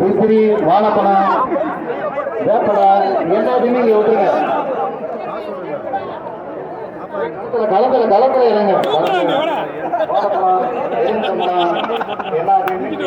விசிறி வாழைப்பழம் வேப்பலை எல்லாத்தையுமே இங்க விட்டுருங்க களத்துல களத்துல இறங்க. வாழைப்பழம் எலுமிச்சம்பழம் எல்லாத்தையுமே இது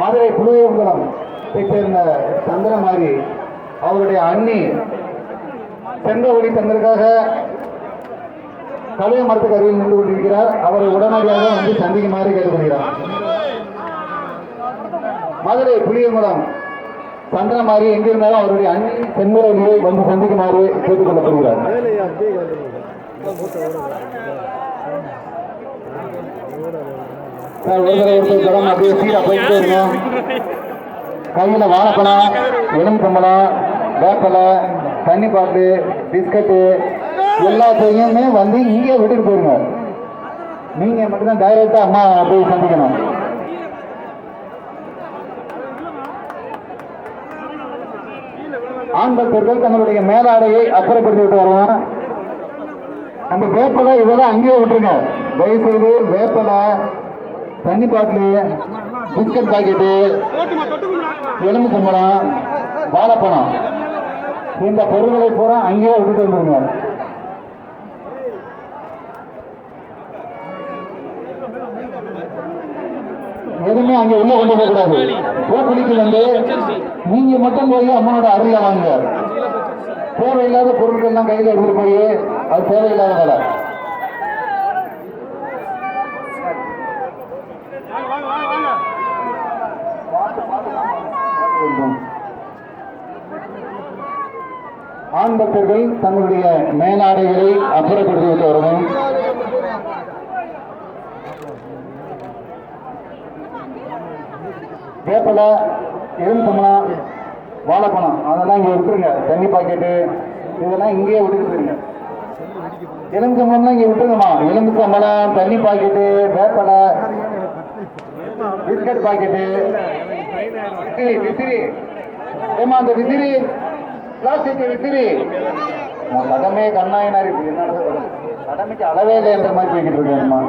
மதுரை புளியங்குளம் சேர்ந்த சந்திரமாரி அவருடைய அண்ணி செங்கவழி தங்களுக்காக கழுவ மரத்துக்கு அருகில் நின்று கொண்டிருக்கிறார். அவரை உடனடியாக வந்து சந்திக்குமாறு கேட்டுக்கொள்கிறார் மதுரை புளியங்குளம் சந்திரமாரி எங்கிருந்தாலும் அவருடைய அண்ணி செங்கவழியை வந்து சந்திக்குமாறு கேட்டுக் கொள்ளப்படுகிறார் ஒரு தடவை ஒருத்தர் தரம் அப்படியே சீராக போயிட்டே இருக்கணும் கையில் வாழைப்பழம் எலும்பம்பழம் வேப்பலை தண்ணி பாட்டு பிஸ்கட்டு எல்லாத்தையுமே வந்து இங்கே விட்டுட்டு போயிருங்க. நீங்கள் மட்டும்தான் டைரெக்டாக அம்மா போய் சந்திக்கணும். ஆண் பக்தர்கள் தங்களுடைய மேலாடையை அப்புறப்படுத்தி விட்டு வருவோம். அந்த வேப்பலை இதெல்லாம் அங்கேயே விட்டுருங்க. தயவுசெய்து வேப்பலை தண்ணி பாட்டிலு பிஸ்கட் பாக்கெட்டு எலும்பு கும்பலம் வாழைப்பழம். இந்த பொருள்களை பூரா அங்கேயே விட்டுட்டு வந்துருங்க. எதுவுமே அங்கே உள்ள கொண்டு போகக்கூடாது. கூடாது பூக்குழிக்கு வந்து நீங்க மட்டும் போய் அம்மனோட அருளை வாங்க தேவையில்லாத பொருட்கள் எல்லாம் கையில் எடுத்துட்டு போய் அது தேவையில்லாத வேலை. ஆண் பக்தர்கள் தங்களுடைய மேலாடைகளை அப்புறப்படுத்தி விட்டு வரவும். வேப்பலை வாழைப்பணம் வாழைப்பழம் அதெல்லாம் இங்கே விட்டுருங்க தண்ணி பாக்கெட்டு இதெல்லாம் இங்கேயே விட்டுட்டு போயிருங்க எலுமிச்சம்பழம்லாம் இங்கே விட்டுருங்கம்மா. எலுமிச்சம்பழம் தண்ணி பாக்கெட்டு வேப்பலை பிஸ்கட் பாக்கெட்டு. விசிறி ஏமா அந்த விசிறி? பிளாஸ்டிக் விசிறி? நான் கண்ணாயினா இருக்கு என்ன கடமைக்கு அளவே இல்லை என்ற மாதிரி போய்கிட்டு இருக்கேன்மா